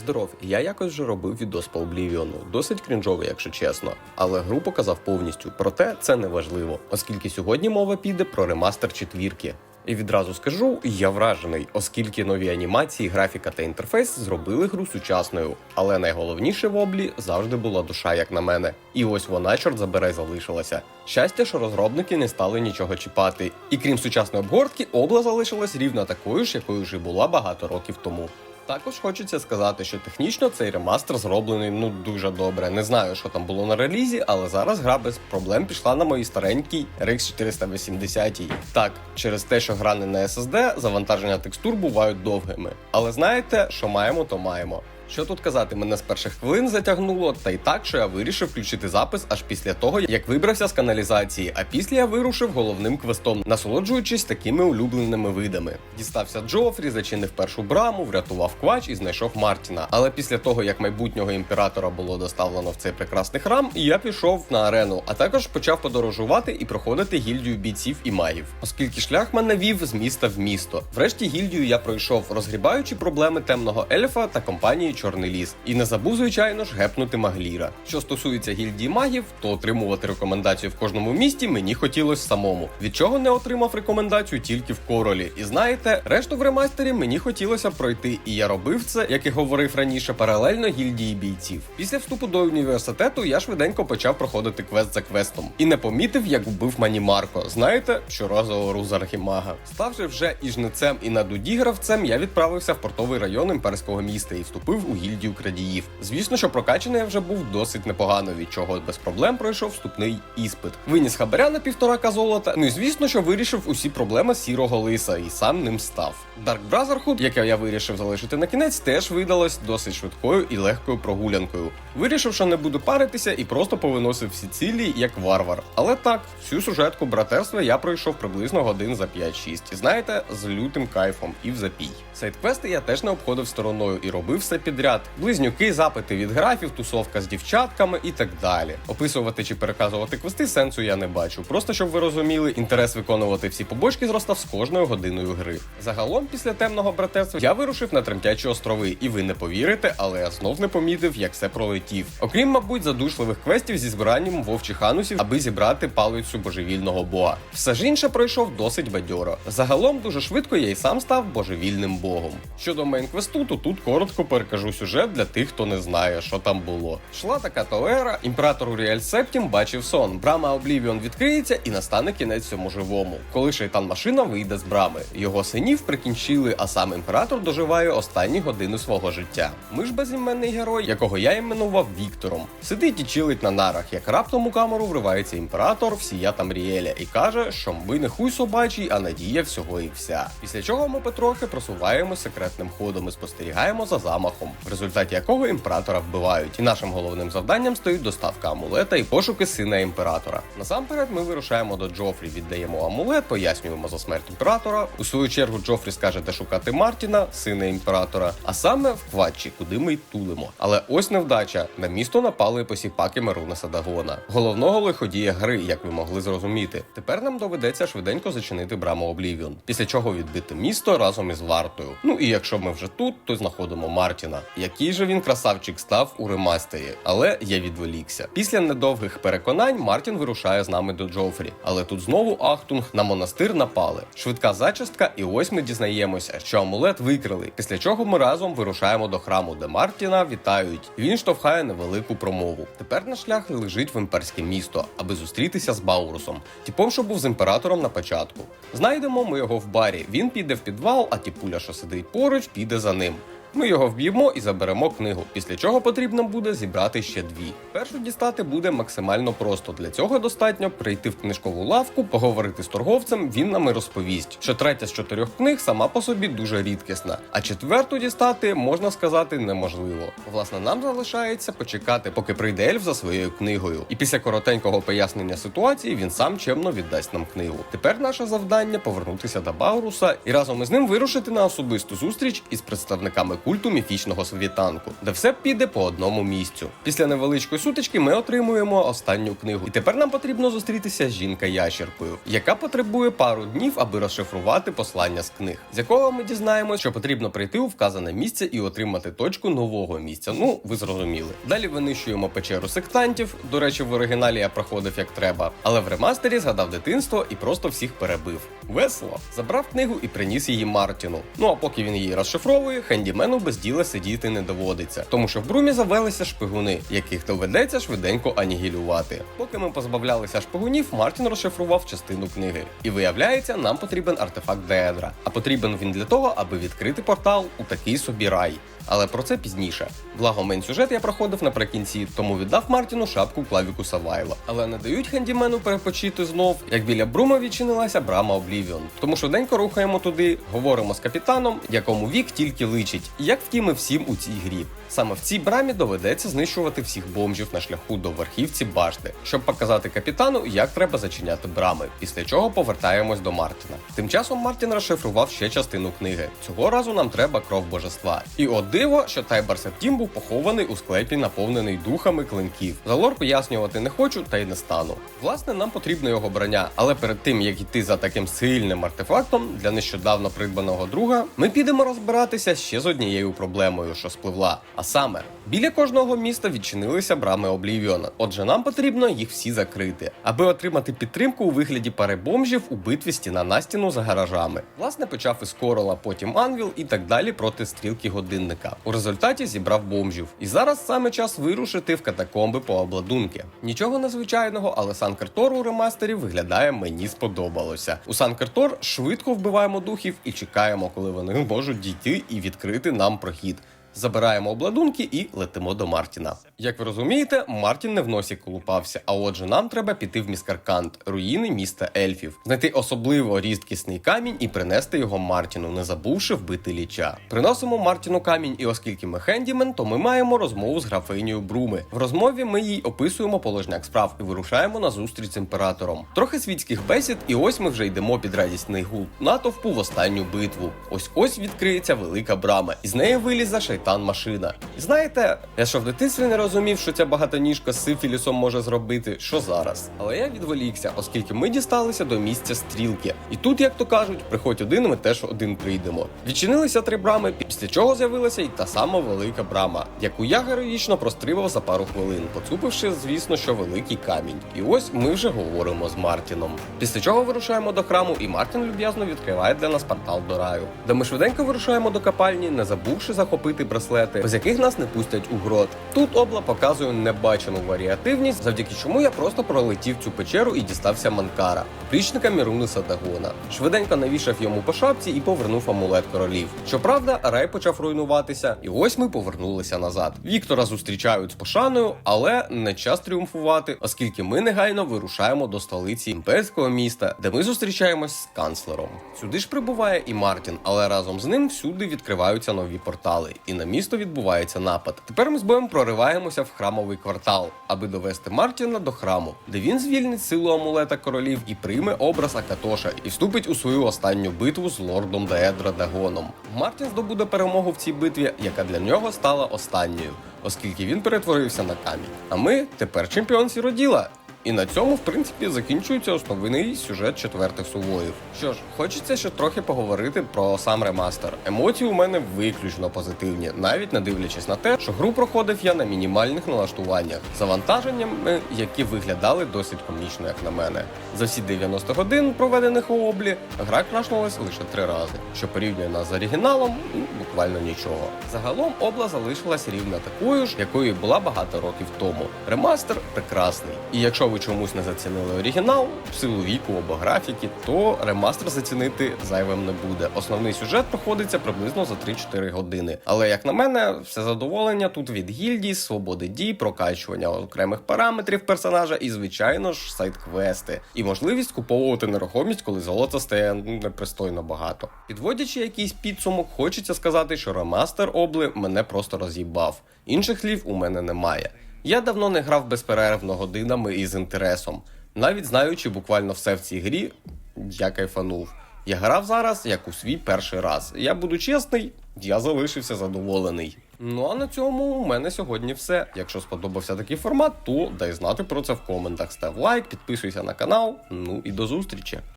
Здоров, я якось вже робив відос по Oblivion, досить крінжовий, якщо чесно. Але гру показав повністю. Проте це не важливо, оскільки сьогодні мова піде про ремастер четвірки. І відразу скажу, я вражений, оскільки нові анімації, графіка та інтерфейс зробили гру сучасною. Але найголовніше в облі завжди була душа, як на мене. І ось вона, чорт забере, залишилася. Щастя, що розробники не стали нічого чіпати. І крім сучасної обгортки, обла залишилась рівно такою ж, якою вже була багато років тому. Також хочеться сказати, що технічно цей ремастер зроблений ну дуже добре. Не знаю, що там було на релізі, але зараз гра без проблем пішла на моїй старенькій RX 480. Так, через те, що гра не на SSD, завантаження текстур бувають довгими. Але знаєте, що маємо, то маємо. Що тут казати, мене з перших хвилин затягнуло, та й так, що я вирішив включити запис аж після того, як вибрався з каналізації, а після я вирушив головним квестом, насолоджуючись такими улюбленими видами. Дістався Джофрі, зачинив першу браму, врятував квач і знайшов Мартіна. Але після того, як майбутнього імператора було доставлено в цей прекрасний храм, я пішов на арену, а також почав подорожувати і проходити гільдію бійців і магів, оскільки шлях мене вів з міста в місто. Врешті гільдію я пройшов, розгрібаючи проблеми темного ельфа та компанії Чорний ліс. І не забув, звичайно ж, гепнути Магліра. Що стосується гільдії магів, то отримувати рекомендацію в кожному місті мені хотілося самому, від чого не отримав рекомендацію тільки в королі. І знаєте, решту в ремастері мені хотілося пройти, і я робив це, як і говорив раніше, паралельно гільдії бійців. Після вступу до університету я швиденько почав проходити квест за квестом і не помітив, як вбив Мані Марко. Знаєте, щоразу ору з архімага. Ставши вже і жнецем, і надудігравцем, я відправився в портовий район імперського міста і вступив у гільдію крадіїв. Звісно, що прокачаний я вже був досить непогано, від чого без проблем пройшов вступний іспит. Виніс хабаря на півторака золота. Ну і звісно, що вирішив усі проблеми сірого лиса і сам ним став. Dark Brotherhood, яке я вирішив залишити на кінець, теж видалось досить швидкою і легкою прогулянкою. Вирішив, що не буду паритися і просто повиносив всі цілі як варвар. Але так, всю сюжетку братерства я пройшов приблизно годин за 5-6. Знаєте, з лютим кайфом і в запій. Сайдквести я теж не обходив стороною і робив все підряд: близнюки, запити від графів, тусовка з дівчатками і так далі. Описувати чи переказувати квести сенсу я не бачу. Просто щоб ви розуміли, інтерес виконувати всі побочки зростав з кожною годиною гри. Загалом, після темного братерства, я вирушив на тремтячі острови, і ви не повірите, але я знов не помітив, як все пролетів. Окрім, мабуть, задушливих квестів зі збиранням вовчих анусів, аби зібрати палицю божевільного бога. Все ж інше пройшов досить бадьоро. Загалом дуже швидко я й сам став божевільним богом. Щодо мейн-квесту, то тут коротко перекажу сюжет для тих, хто не знає, що там було. Шла така тоера, імператор Уріель Септім бачив сон. Брама Облівіон відкриється і настане кінець цьому живому. Коли шейтан машина вийде з брами, його синів прикінчили, а сам імператор доживає останні години свого життя. Ми ж безіменний герой, якого я іменував Віктором, сидить і чилить на нарах, як раптом у камеру вривається імператор всія Тамріеля і каже, що ми не хуй собачий, а надія всього і вся. Після чого ми потрохи просуваємо секретним ходом і спостерігаємо за замахом, в результаті якого імператора вбивають. І нашим головним завданням стоїть доставка амулета і пошуки сина імператора. Насамперед, ми вирушаємо до Джофрі, віддаємо амулет, пояснюємо за смерть імператора. У свою чергу Джофрі скаже, де шукати Мартіна, сина імператора, а саме в Кватчі, куди ми й тулимо. Але ось невдача. На місто напали посіпаки Меруна Садагона, головного лиходія гри, як ви могли зрозуміти. Тепер нам доведеться швиденько зачинити браму Облівіон, після чого відбити місто разом із вартою. Ну і якщо ми вже тут, то знаходимо Мартіна. Який же він красавчик став у ремастері, але я відволікся. Після недовгих переконань Мартін вирушає з нами до Джофрі. Але тут знову Ахтунг на монастир напали. Швидка зачистка, і ось ми дізнаємося, що амулет викрили. Після чого ми разом вирушаємо до храму, де Мартіна вітають. Він штовхає невелику промову. Тепер наш шлях лежить в імперське місто, аби зустрітися з Баурусом, типом, що був з імператором на початку. Знайдемо ми його в барі. Він піде в підвал, а тіпуля, що сидить поруч, піде за ним. Ми його вб'ємо і заберемо книгу, після чого потрібно буде зібрати ще дві. Першу дістати буде максимально просто. Для цього достатньо прийти в книжкову лавку, поговорити з торговцем. Він нам і розповість, що третя з чотирьох книг сама по собі дуже рідкісна, а четверту дістати можна сказати неможливо. Власне, нам залишається почекати, поки прийде ельф за своєю книгою. І після коротенького пояснення ситуації він сам чемно віддасть нам книгу. Тепер наше завдання повернутися до Бауруса і разом із ним вирушити на особисту зустріч із представниками культу міфічного світанку, де все піде по одному місцю. Після невеличкої сутички ми отримуємо останню книгу. І тепер нам потрібно зустрітися з жінка-ящеркою, яка потребує пару днів, аби розшифрувати послання з книг, з якого ми дізнаємося, що потрібно прийти у вказане місце і отримати точку нового місця. Ну, ви зрозуміли. Далі винищуємо печеру сектантів. До речі, в оригіналі я проходив як треба, але в ремастері згадав дитинство і просто всіх перебив. Весело. Забрав книгу і приніс її Мартіну. Ну а поки він її розшифровує, хендімену без діла сидіти не доводиться, тому що в брумі завелися шпигуни, яких доведеться швиденько анігілювати. Поки ми позбавлялися шпигунів, Мартін розшифрував частину книги. І виявляється, нам потрібен артефакт Деедра. А потрібен він для того, аби відкрити портал у такий собі рай. Але про це пізніше. Благо мейн сюжет я проходив наприкінці, тому віддав Мартіну шапку клавіку Савайла. Але не дають хендімену перепочити знов, як біля Брума відчинилася брама Облівіон. Тому швиденько рухаємо туди, говоримо з капітаном, якому вік тільки личить, як втім і всім у цій грі. Саме в цій брамі доведеться знищувати всіх бомжів на шляху до верхівці башти, щоб показати капітану, як треба зачиняти брами. Після чого повертаємось до Мартіна. Тим часом Мартін розшифрував ще частину книги. Цього разу нам треба кров божества. І от диво, що Тайбар Септім був похований у склепі, наповнений духами клинків. За лор пояснювати не хочу та й не стану. Власне, нам потрібно його броня, але перед тим як йти за таким сильним артефактом для нещодавно придбаного друга, ми підемо розбиратися ще з однією проблемою, що спливла. А саме, біля кожного міста відчинилися брами Облівіона. Отже, нам потрібно їх всі закрити, аби отримати підтримку у вигляді пари бомжів у битві стіна на стіну за гаражами. Власне, почав із Корола, потім Анвіл і так далі проти стрілки годинника. У результаті зібрав бомжів. І зараз саме час вирушити в катакомби по обладунки. Нічого незвичайного, але Санкертор у ремастері виглядає мені сподобалося. У Санкертор швидко вбиваємо духів і чекаємо, коли вони можуть дійти і відкрити нам прохід. Забираємо обладунки і летимо до Мартіна. Як ви розумієте, Мартін не в носі колупався, а отже, нам треба піти в Міскаркант, руїни міста ельфів, знайти особливо рідкісний камінь і принести його Мартіну, не забувши вбити ліча. Приносимо Мартіну камінь, і оскільки ми хендімен, то ми маємо розмову з графинею Бруми. В розмові ми їй описуємо положняк справ і вирушаємо на зустріч з імператором. Трохи світських бесід, і ось ми вже йдемо під радісний гул натовпу в останню битву. Ось ось відкриється велика брама, і з неї шайтан машина. І знаєте, я що в дитинстві не розумів, що ця багатоніжка з сифілісом може зробити, що зараз. Але я відволікся, оскільки ми дісталися до місця стрілки. І тут, як то кажуть, приходь один, ми теж один прийдемо. Відчинилися три брами, після чого з'явилася і та сама велика брама, яку я героїчно простривав за пару хвилин, поцупивши, звісно, що великий камінь. І ось ми вже говоримо з Мартіном. Після чого вирушаємо до храму, і Мартін люб'язно відкриває для нас портал до раю, де ми швиденько вирушаємо до капальні, не забувши захопити браслети, без яких нас не пустять у грот. Тут обла показує небачену варіативність, завдяки чому я просто пролетів цю печеру і дістався Манкара, плічника Мірунуса Дагона. Швиденько навішав йому по шапці і повернув амулет королів. Щоправда, рай почав руйнуватися, і ось ми повернулися назад. Віктора зустрічають з пошаною, але не час тріумфувати, оскільки ми негайно вирушаємо до столиці імперського міста, де ми зустрічаємось з канцлером. Сюди ж прибуває і Мартін, але разом з ним всюди відкриваються нові портали, і на місто відбувається напад. Тепер ми з боєм прориваємося в храмовий квартал, аби довести Мартіна до храму, де він звільнить силу амулета королів і прийме образ Акатоша і вступить у свою останню битву з лордом Деедра Дагоном. Мартін здобуде перемогу в цій битві, яка для нього стала останньою, оскільки він перетворився на камінь. А ми тепер чемпіон сіроділа. І на цьому, в принципі, закінчується основний сюжет четвертих сувоїв. Що ж, хочеться ще трохи поговорити про сам ремастер. Емоції у мене виключно позитивні, навіть не дивлячись на те, що гру проходив я на мінімальних налаштуваннях, завантаженнями, які виглядали досить комічно, як на мене. За всі 90 годин, проведених у облі, гра крашнулась лише три рази, що порівняно з оригіналом, ну, буквально нічого. Загалом обла залишилась рівно такою ж, якою була багато років тому. Ремастер прекрасний. І якщо ви чомусь не зацінили оригінал, в силу віку або графіки, то ремастер зацінити зайвим не буде. Основний сюжет проходиться приблизно за 3-4 години. Але як на мене, все задоволення тут від гільдії, свободи дій, прокачування окремих параметрів персонажа і, звичайно ж, сайт-квести. І можливість куповувати нерухомість, коли золота стає непристойно багато. Підводячи якийсь підсумок, хочеться сказати, що ремастер обли мене просто роз'їбав. Інших слів у мене немає. Я давно не грав безперервно годинами і з інтересом. Навіть знаючи буквально все в цій грі, я кайфанув. Я грав зараз як у свій перший раз. Я буду чесний, Я залишився задоволений. Ну а на цьому у мене сьогодні все. Якщо сподобався такий формат, то дай знати про це в коментах. Став лайк, підписуйся на канал. Ну і до зустрічі.